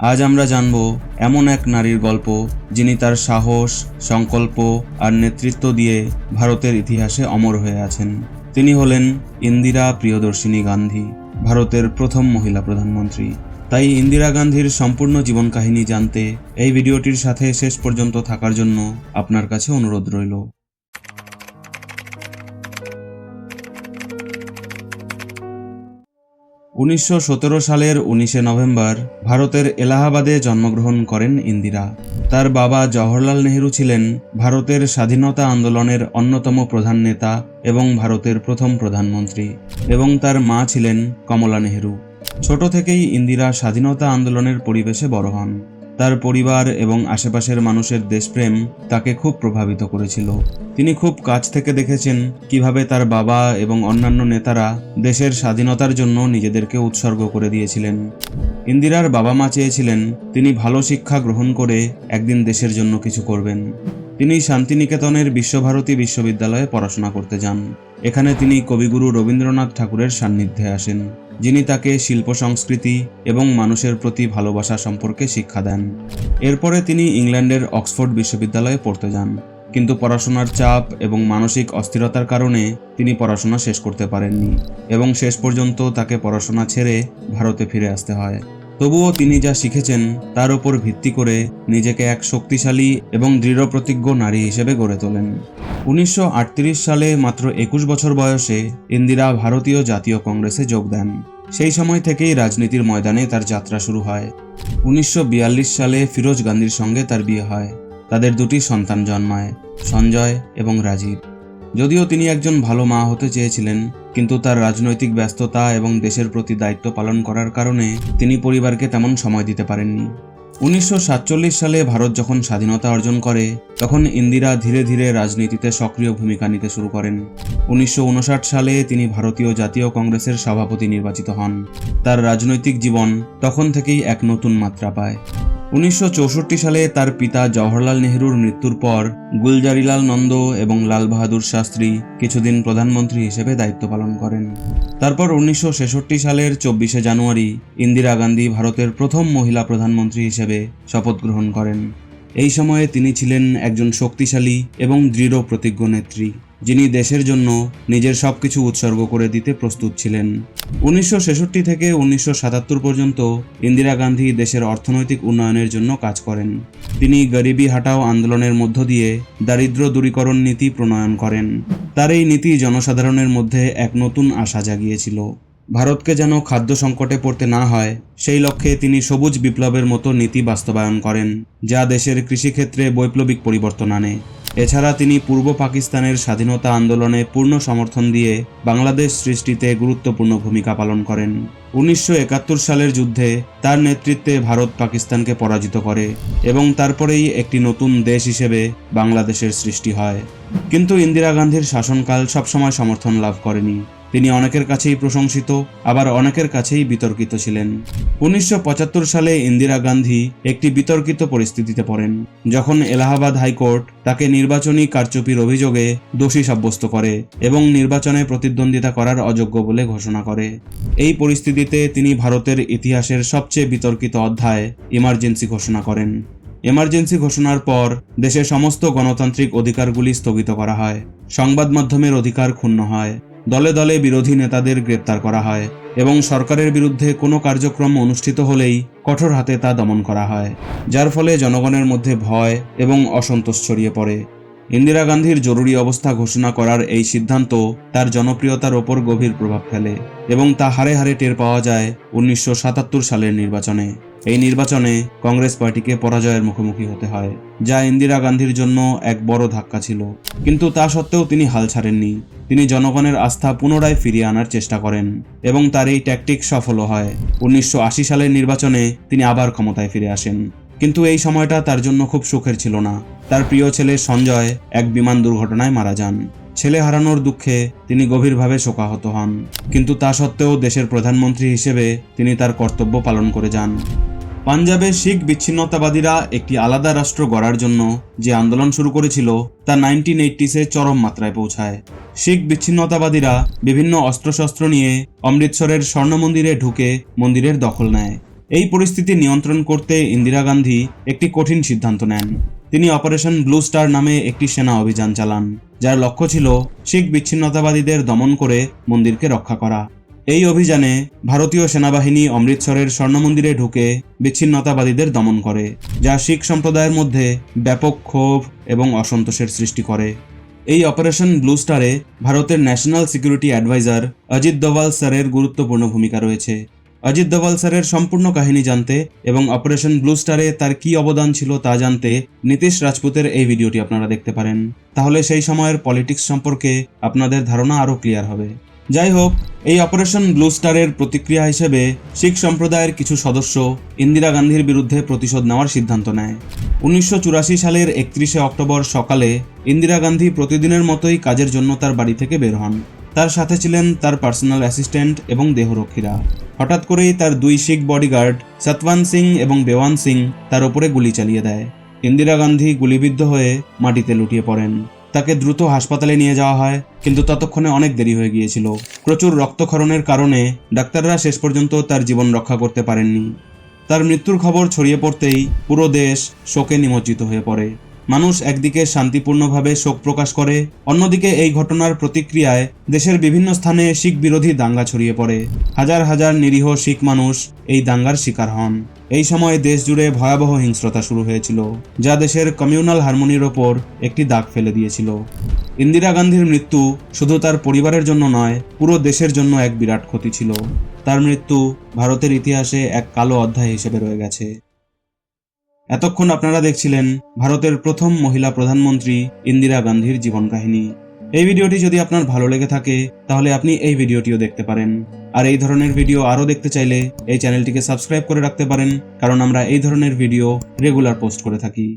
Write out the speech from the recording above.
আজ আমরা জানব এমন এক নারীর গল্প, যিনি তার সাহস, সংকল্প আর নেতৃত্ব দিয়ে ভারতের ইতিহাসে অমর হয়ে আছেন। তিনি হলেন ইন্দিরা প্রিয়দর্শিনী গান্ধী, ভারতের প্রথম মহিলা প্রধানমন্ত্রী। তাই ইন্দিরা গান্ধীর সম্পূর্ণ জীবন কাহিনী জানতে এই ভিডিওটির সাথে শেষ পর্যন্ত থাকার জন্য আপনার কাছে অনুরোধ রইল। উনিশশো সতেরো সালের উনিশে নভেম্বর ভারতের এলাহাবাদে জন্মগ্রহণ করেন ইন্দিরা। তার বাবা জওহরলাল নেহরু ছিলেন ভারতের স্বাধীনতা আন্দোলনের অন্যতম প্রধান নেতা এবং ভারতের প্রথম প্রধানমন্ত্রী এবং তার মা ছিলেন কমলা নেহরু। ছোট থেকেই ইন্দিরা স্বাধীনতা আন্দোলনের পরিবেশে বড় হন। তার পরিবার এবং আশেপাশের মানুষের দেশপ্রেম তাকে খুব প্রভাবিত করেছিল। তিনি খুব কাছ থেকে দেখেছেন কীভাবে তার বাবা এবং অন্যান্য নেতারা দেশের স্বাধীনতার জন্য নিজেদেরকে উৎসর্গ করে দিয়েছিলেন। ইন্দিরার বাবা মা চেয়েছিলেন তিনি ভালো শিক্ষা গ্রহণ করে একদিন দেশের জন্য কিছু করবেন। তিনি শান্তিনিকেতনের বিশ্বভারতী বিশ্ববিদ্যালয়ে পড়াশোনা করতে যান। এখানে তিনি কবিগুরু রবীন্দ্রনাথ ঠাকুরের সান্নিধ্যে আসেন। যিনি তাকে শিল্প সংস্কৃতি এবং মানুষের প্রতি ভালোবাসা সম্পর্কে শিক্ষা দেন। এরপরে তিনি ইংল্যান্ডের অক্সফোর্ড বিশ্ববিদ্যালয়ে পড়তে যান। কিন্তু পড়াশোনার চাপ এবং মানসিক অস্থিরতার কারণে তিনি পড়াশোনা শেষ করতে পারেননি এবং শেষ পর্যন্ত তাকে পড়াশোনা ছেড়ে ভারতে ফিরে আসতে হয়। তবুও তিনি যা শিখেছেন, তার উপর ভিত্তি করে নিজেকে এক শক্তিশালী এবং দৃঢ়প্রতিজ্ঞ নারী হিসেবে গড়ে তোলেন। উনিশশো আটত্রিশ সালে মাত্র একুশ বছর বয়সে ইন্দিরা ভারতীয় জাতীয় কংগ্রেসে যোগ দেন। সেই সময় থেকেই রাজনীতির ময়দানে তার যাত্রা শুরু হয়। উনিশশো বিয়াল্লিশ সালে ফিরোজ গান্ধীর সঙ্গে তার বিয়ে হয়। তাদের দুটি সন্তান জন্মায়, সঞ্জয় এবং রাজীব। যদিও তিনি একজন ভালো মা হতে চেয়েছিলেন কিন্তু তার রাজনৈতিক ব্যস্ততা এবং দেশের প্রতি দায়িত্ব পালন করার কারণে তিনি পরিবারকে তেমন সময় দিতে পারেননি। উনিশশো সাতচল্লিশ সালে ভারত যখন স্বাধীনতা অর্জন করে, তখন ইন্দিরা ধীরে ধীরে রাজনীতিতে সক্রিয় ভূমিকা নিতে শুরু করেন। উনিশশো উনষাট সালে তিনি ভারতীয় জাতীয় কংগ্রেসের সভাপতি নির্বাচিত হন। তার রাজনৈতিক জীবন তখন থেকেই এক নতুন মাত্রা পায়। উনিশশো চৌষট্টি সালে তার পিতা জওহরলাল নেহরুর মৃত্যুর পর গুলজারিলাল নন্দ এবং লাল বাহাদুর শাস্ত্রী কিছুদিন প্রধানমন্ত্রী হিসেবে দায়িত্ব পালন করেন। তারপর উনিশশো ছেষট্টি সালের চব্বিশে জানুয়ারি ইন্দিরা গান্ধী ভারতের প্রথম মহিলা প্রধানমন্ত্রী হিসেবে শপথ গ্রহণ করেন। এই সময়ে তিনি ছিলেন একজন শক্তিশালী এবং দৃঢ় প্রতিজ্ঞ নেত্রী। যিনি দেশের জন্য নিজের সবকিছু উৎসর্গ করে দিতে প্রস্তুত ছিলেন। উনিশশো ছেষট্টি থেকে উনিশশো সাতাত্তর পর্যন্ত ইন্দিরা গান্ধী দেশের অর্থনৈতিক উন্নয়নের জন্য কাজ করেন। তিনি গরিবি হাটাও আন্দোলনের মধ্য দিয়ে দারিদ্র দূরীকরণ নীতি প্রণয়ন করেন। তার এই নীতি জনসাধারণের মধ্যে এক নতুন আশা জাগিয়েছিল। ভারতকে যেন খাদ্য সংকটে পড়তে না হয়, সেই লক্ষ্যে তিনি সবুজ বিপ্লবের মতো নীতি বাস্তবায়ন করেন, যা দেশের কৃষিক্ষেত্রে বৈপ্লবিক পরিবর্তন আনে। এছাড়া তিনি পূর্ব পাকিস্তানের স্বাধীনতা আন্দোলনে পূর্ণ সমর্থন দিয়ে বাংলাদেশ সৃষ্টিতে গুরুত্বপূর্ণ ভূমিকা পালন করেন। উনিশশো একাত্তর সালের যুদ্ধে তার নেতৃত্বে ভারত পাকিস্তানকে পরাজিত করে এবং তারপরেই একটি নতুন দেশ হিসেবে বাংলাদেশের সৃষ্টি হয়। কিন্তু ইন্দিরা গান্ধীর শাসনকাল সবসময় সমর্থন লাভ করেনি। তিনি অনেকের কাছেই প্রশংসিত, আবার অনেকের কাছেই বিতর্কিত ছিলেন। উনিশশো পঁচাত্তর সালে ইন্দিরা গান্ধী একটি বিতর্কিত পরিস্থিতিতে পড়েন, যখন এলাহাবাদ হাইকোর্ট তাকে নির্বাচনী কারচুপির অভিযোগে দোষী সাব্যস্ত করে এবং নির্বাচনে প্রতিদ্বন্দ্বিতা করার অযোগ্য বলে ঘোষণা করে। এই পরিস্থিতিতে তিনি ভারতের ইতিহাসের সবচেয়ে বিতর্কিত অধ্যায় ইমার্জেন্সি ঘোষণা করেন। এমার্জেন্সি ঘোষণার পর দেশের সমস্ত গণতান্ত্রিক অধিকারগুলি স্থগিত করা হয়, সংবাদ মাধ্যমের অধিকার ক্ষুণ্ণ হয়। দলে দলে বিরোধী নেতাদের গ্রেপ্তার করা হয় এবং সরকারের বিরুদ্ধে কোনো কার্যক্রম অনুষ্ঠিত হলেই কঠোর হাতে তা দমন করা হয়, যার ফলে জনগণের মধ্যে ভয় এবং অসন্তোষ ছড়িয়ে পড়ে। ইন্দিরা গান্ধীর জরুরি অবস্থা ঘোষণা করার এই সিদ্ধান্ত তার জনপ্রিয়তার ওপর গভীর প্রভাব ফেলে এবং তা হারে হারে টের পাওয়া যায় উনিশশো সাতাত্তর সালের নির্বাচনে। এই নির্বাচনে কংগ্রেস পার্টিকে পরাজয়ের মুখোমুখি হতে হয়, যা ইন্দিরা গান্ধীর জন্য এক বড় ধাক্কা ছিল। কিন্তু তা সত্ত্বেও তিনি হাল ছাড়েননি। তিনি জনগণের আস্থা পুনরায় ফিরিয়ে আনার চেষ্টা করেন এবং তার এই ট্যাকটিক সফলও হয়। উনিশশো আশি সালের নির্বাচনে তিনি আবার ক্ষমতায় ফিরে আসেন। কিন্তু এই সময়টা তার জন্য খুব সুখের ছিল না। তার প্রিয় ছেলে সঞ্জয় এক বিমান দুর্ঘটনায় মারা যান। ছেলে হারানোর দুঃখে তিনি গভীরভাবে শোকাহত হন। কিন্তু তা সত্ত্বেও দেশের প্রধানমন্ত্রী হিসেবে তিনি তার কর্তব্য পালন করে যান। পাঞ্জাবে শিখ বিচ্ছিন্নতাবাদীরা একটি আলাদা রাষ্ট্র গড়ার জন্য যে আন্দোলন শুরু করেছিল তা নাইনটিন এইটিসে চরম মাত্রায় পৌঁছায়। শিখ বিচ্ছিন্নতাবাদীরা বিভিন্ন অস্ত্রশস্ত্র নিয়ে অমৃতসরের স্বর্ণ মন্দিরে ঢুকে মন্দিরের দখল নেয়। এই পরিস্থিতি নিয়ন্ত্রণ করতে ইন্দিরা গান্ধী একটি কঠিন সিদ্ধান্ত নেন। তিনি অপারেশন ব্লু স্টার নামে একটি সেনা অভিযান চালান, যার লক্ষ্য ছিল শিখ বিচ্ছিন্নতাবাদীদের দমন করে মন্দিরকে রক্ষা করা। এই অভিযানে ভারতীয় সেনাবাহিনী অমৃতসরের স্বর্ণমন্দিরে ঢুকে বিচ্ছিন্নতাবাদীদের দমন করে, যা শিখ সম্প্রদায়ের মধ্যে ব্যাপক ক্ষোভ এবং অসন্তোষের সৃষ্টি করে। এই অপারেশন ব্লু স্টারে ভারতের national security advisor Ajit Doval স্যারের গুরুত্বপূর্ণ ভূমিকা রয়েছে। অজিত দোভাল স্যারের সম্পূর্ণ কাহিনী জানতে এবং অপারেশন ব্লু স্টারে তার কী অবদান ছিল তা জানতে নীতিশ রাজপুতের এই ভিডিওটি আপনারা দেখতে পারেন। তাহলে সেই সময়ের পলিটিক্স সম্পর্কে আপনাদের ধারণা আরও ক্লিয়ার হবে। যাই হোক এই অপারেশন ব্লু স্টারের প্রতিক্রিয়া হিসেবে শিখ সম্প্রদায়ের কিছু সদস্য ইন্দিরা গান্ধীর বিরুদ্ধে প্রতিশোধ নেওয়ার সিদ্ধান্ত নেয়। উনিশশো চুরাশি সালের একত্রিশে অক্টোবর সকালে ইন্দিরা গান্ধী প্রতিদিনের মতোই কাজের জন্য তার বাড়ি থেকে বের হন। তার সাথে ছিলেন তার পার্সোনাল অ্যাসিস্ট্যান্ট এবং দেহরক্ষীরা। হঠাৎ করেই তার দুই শিখ বডিগার্ড, সতওয়ান সিং এবং বেওয়ান সিং, তার ওপরে গুলি চালিয়ে দেয়। ইন্দিরা গান্ধী গুলিবিদ্ধ হয়ে মাটিতে লুটিয়ে পড়েন। তাকে দ্রুত হাসপাতালে নিয়ে যাওয়া হয়, কিন্তু ততক্ষণে অনেক দেরি হয়ে গিয়েছিল। প্রচুর রক্তক্ষরণের কারণে ডাক্তাররা শেষ পর্যন্ত তার জীবন রক্ষা করতে পারেননি। তার মৃত্যুর খবর ছড়িয়ে পড়তেই পুরো দেশ শোকে নিমজ্জিত হয়ে পড়ে। মানুষ একদিকে শান্তিপূর্ণভাবে শোক প্রকাশ করে, অন্যদিকে এই ঘটনার প্রতিক্রিয়ায় দেশের বিভিন্ন স্থানে শিখ বিরোধী দাঙ্গা ছড়িয়ে পড়ে। হাজার হাজার নিরীহ শিখ মানুষ এই দাঙ্গার শিকার হন। এই সময় দেশ জুড়ে ভয়াবহ হিংস্রতা শুরু হয়েছিল, যা দেশের কমিউনাল হারমোনির ওপর একটি দাগ ফেলে দিয়েছিল। ইন্দিরা গান্ধীর মৃত্যু শুধু তার পরিবারের জন্য নয়, পুরো দেশের জন্য এক বিরাট ক্ষতি ছিল। তার মৃত্যু ভারতের ইতিহাসে এক কালো অধ্যায় হিসেবে রয়ে গেছে। এতক্ষণ আপনারা দেখছিলেন ভারতের প্রথম মহিলা প্রধানমন্ত্রী ইন্দিরা গান্ধীর জীবন কাহিনী। এই ভিডিওটি যদি আপনার ভালো লেগে থাকে, তাহলে আপনি এই ভিডিওটিও দেখতে পারেন। আর এই ধরনের ভিডিও আরও দেখতে চাইলে এই চ্যানেলটিকে সাবস্ক্রাইব করে রাখতে পারেন, কারণ আমরা এই ধরনের ভিডিও রেগুলার পোস্ট করে থাকি।